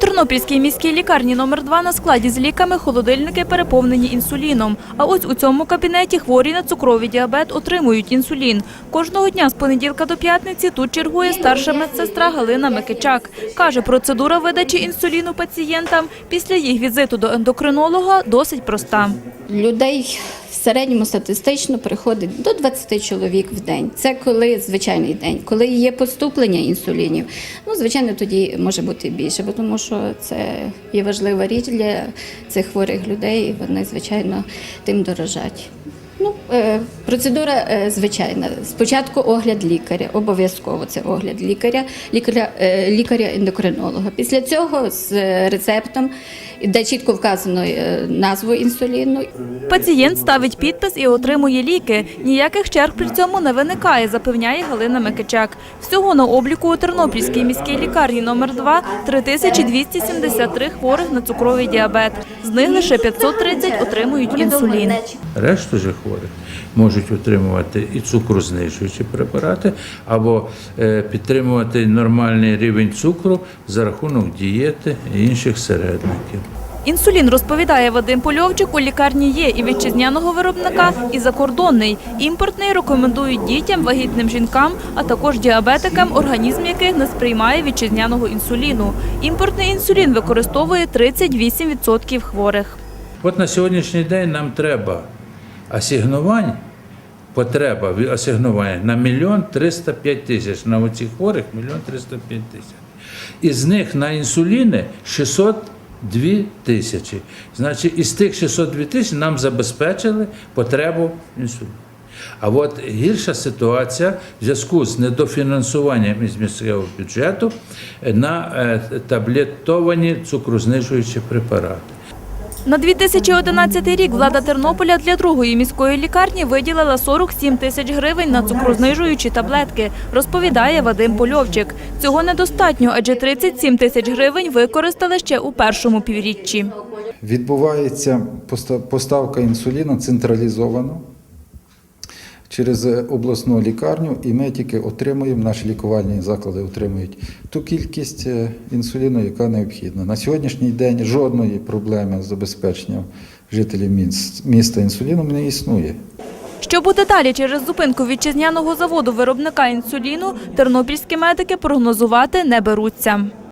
Тернопільській міській лікарні номер 2 на складі з ліками холодильники переповнені інсуліном. А ось у цьому кабінеті хворі на цукровий діабет отримують інсулін. Кожного дня з понеділка до п'ятниці тут чергує старша медсестра Галина Микичак. Каже, процедура видачі інсуліну пацієнтам після їх візиту до ендокринолога досить проста. Людей в середньому статистично приходить до 20 чоловік в день. Це коли звичайний день. Коли є поступлення інсулінів, ну звичайно, тоді може бути більше, бо тому що це є важлива річ для цих хворих людей. і Вони звичайно тим дорожать. Ну, е, процедура е, звичайна. Спочатку огляд лікаря, обов'язково це огляд лікаря, лікаря, е, лікаря-ендокринолога. Після цього з рецептом, де чітко вказано назву інсуліну, Пацієнт ставить підпис і отримує ліки. Ніяких черг при цьому не виникає, запевняє Галина Микичак. Всього на обліку у Тернопільській міській лікарні номер 2 3273 хворих на цукровий діабет. З них лише 530 отримують інсулін. Решту же хворих можуть отримувати і цукрознижуючі препарати, або е, підтримувати нормальний рівень цукру за рахунок дієти і інших середників. Інсулін, розповідає Вадим Польовчик, у лікарні є і вітчизняного виробника, і закордонний. Імпортний рекомендують дітям, вагітним жінкам, а також діабетикам, організм яких не сприймає вітчизняного інсуліну. Імпортний інсулін використовує 38% хворих. От на сьогоднішній день нам треба асигнувань, потреба асигнування на мільйон 305 тисяч. На оцих хворих мільйон 305 тисяч. Із них на інсуліни 602 тисячі. Значить, із тих 602 тисяч нам забезпечили потребу інсуліну. А от гірша ситуація в зв'язку з недофінансуванням із місцевого бюджету на е, таблетовані цукрознижуючі препарати. На 2011 рік влада Тернополя для другої міської лікарні виділила 47 тисяч гривень на цукрознижуючі таблетки, розповідає Вадим Польовчик. Цього недостатньо, адже 37 тисяч гривень використали ще у першому півріччі. Відбувається поста- поставка інсуліну централізовано через обласну лікарню, і ми отримуємо, наші лікувальні заклади отримують ту кількість е, інсуліну, яка необхідна. На сьогоднішній день жодної проблеми з забезпеченням жителів міст- міста інсуліном не існує. Що буде далі через зупинку вітчизняного заводу виробника інсуліну, тернопільські медики прогнозувати не беруться.